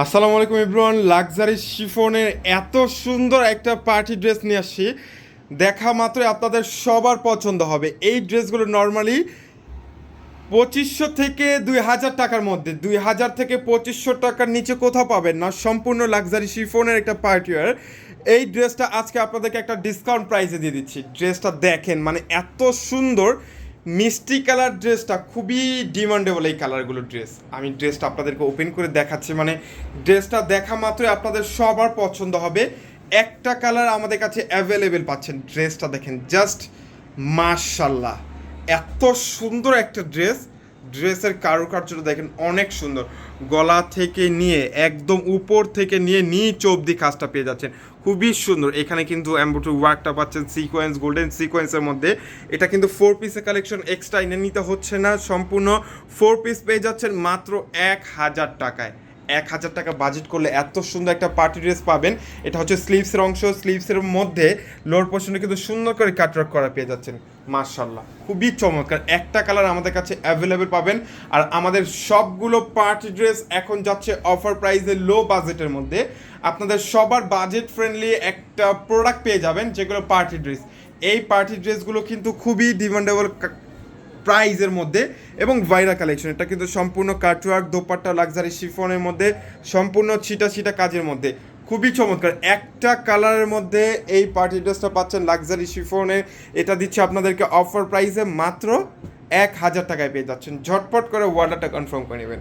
আসসালামু আলাইকুম ইব্রুয়ান লাক্সারি শিফনের এত সুন্দর একটা পার্টি ড্রেস নিয়ে আসছি। দেখা মাত্রই আপনাদের সবার পছন্দ হবে। এই ড্রেসগুলো নর্মালি পঁচিশশো থেকে দুই হাজার টাকার মধ্যে, দুই হাজার থেকে পঁচিশশো টাকার নিচে কোথাও পাবেন না। সম্পূর্ণ লাক্সারি শিফনের একটা পার্টি ওয়্যার এই ড্রেসটা আজকে আপনাদেরকে একটা ডিসকাউন্ট প্রাইসে দিয়ে দিচ্ছি। ড্রেসটা দেখেন মানে এত সুন্দর। মিষ্টি কালার ড্রেসটা খুবই ডিমান্ডেবল এই কালারগুলো ড্রেস আমি ড্রেসটা আপনাদেরকে ওপেন করে দেখাচ্ছি মানে ড্রেসটা দেখা মাত্রই আপনাদের সবার পছন্দ হবে। একটা কালার আমাদের কাছে অ্যাভেলেবেল পাচ্ছেন ড্রেসটা দেখেন জাস্ট মার্শাল্লাহ এত সুন্দর একটা ড্রেস ড্রেসের কারুকার্যটা দেখেন অনেক সুন্দর। গলা থেকে নিয়ে, একদম উপর থেকে নিয়ে নিচ অবধি কাজটা পেয়ে যাচ্ছেন। খুবই সুন্দর। এখানে কিন্তু অ্যাম্বুটুর ওয়ার্কটা পাচ্ছেন সিকোয়েন্স গোল্ডেন সিকোয়েন্সের মধ্যে। এটা কিন্তু ফোর পিসের কালেকশন এক্সট্রা এনে নিতে হচ্ছে না, সম্পূর্ণ ফোর পিস পেয়ে যাচ্ছেন মাত্র এক হাজার টাকায়। এক হাজার টাকা বাজেট করলে এত সুন্দর একটা পার্টি ড্রেস পাবেন। এটা হচ্ছে স্লিভসের অংশ। স্লিভসের মধ্যে লোয়ার পোর্শনে কিন্তু সুন্দর করে কাটওয়ার্ক করা পেয়ে যাচ্ছেন। মার্শাল্লাহ খুবই চমৎকার। একটা কালার আমাদের কাছে অ্যাভেলেবেল পাবেন। আর আমাদের সবগুলো পার্টি ড্রেস এখন যাচ্ছে অফার প্রাইসে লো বাজেটের মধ্যে। আপনাদের সবার বাজেট ফ্রেন্ডলি একটা প্রোডাক্ট পেয়ে যাবেন, যেগুলো পার্টি ড্রেস এই পার্টি ড্রেসগুলো কিন্তু খুবই ডিমান্ডেবল প্রাইজের মধ্যে এবং ভাইরা কালেকশন এটা কিন্তু সম্পূর্ণ কাটওয়ার্ক দোপাট্টা লাক্সারি শিফনের মধ্যে, সম্পূর্ণ ছিটা ছিটা কাজের মধ্যে। খুবই চমৎকার। একটা কালারের মধ্যে এই পার্টি ড্রেসটা পাচ্ছেন লাক্সারি শিফনে এটা দিচ্ছে আপনাদেরকে অফার প্রাইসে মাত্র এক হাজার টাকায় পেয়ে যাচ্ছেন। ঝটপট করে অর্ডারটা কনফার্ম করে নেবেন।